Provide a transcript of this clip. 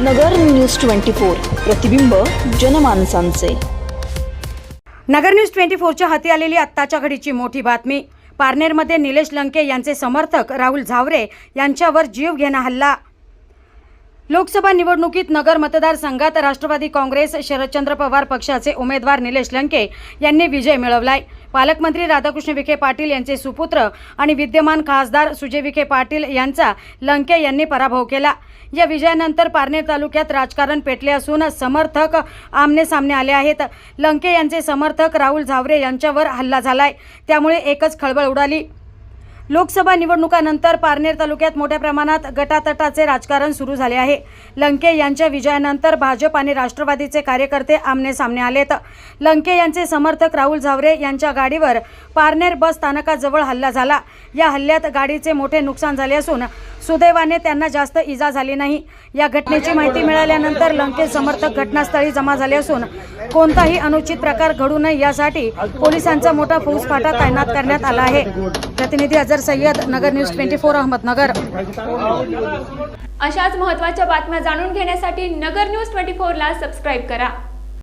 नगर news twenty four प्रतिबिंब जनमानसांचे. नगर news twenty फोरच्या हाती आलेली आत्ताच्या घडीची मोठी बातमी. पारनेरमध्ये निलेश लंके यांचे समर्थक राहुल झावरे यांच्यावर जीव घेणा हल्ला. लोकसभा निवडणुकीत नगर मतदारसंघात राष्ट्रवादी काँग्रेस शरदचंद्र पवार पक्षाचे उमेदवार निलेश लंके यांनी विजय मिळवलाय. पालकमंत्री राधाकृष्ण विखे पाटील यांचे सुपुत्र आणि विद्यमान खासदार सुजय विखे पाटील यांचा लंके यांनी पराभव केला. या विजयानंतर पारनेर तालुक्यात राजकारण पेटले असून समर्थक आमने सामने आले आहेत. लंके यांचे समर्थक राहुल झावरे यांच्यावर हल्ला झालाय. त्यामुळे एकच खळबळ उडाली. लोकसभा निवडणुकानंतर पारनेर तालुक्यात मोठ्या प्रमाणात गटातटाचे राजकारण सुरू झाले आहे. लंके यांच्या विजयानंतर भाजप आणि राष्ट्रवादीचे कार्यकर्ते आमने सामने आलेत. लंके यांचे समर्थक राहुल झावरे यांच्या गाडीवर पारनेर बस स्थानकाजवळ हल्ला झाला. या हल्ल्यात गाडीचे मोठे नुकसान झाले असून सुदैवाने त्यांना जास्त इजा झाली नाही. या घटनेची माहिती मिळाल्यानंतर लंकेश समर्थक घटनास्थळी जमा झाले असून कोणताही अनुचित प्रकार घडू नये यासाठी पोलिसांचा मोठा फौजफाटा तैनात करण्यात आला आहे. प्रतिनिधी Azar Sayyad Nagar news twenty four Ahmednagar. अशाच महत्त्वाच्या बातम्या जाणून घेण्यासाठी नगर न्यूज ट्वेंटी फोरला सबस्क्राईब करा.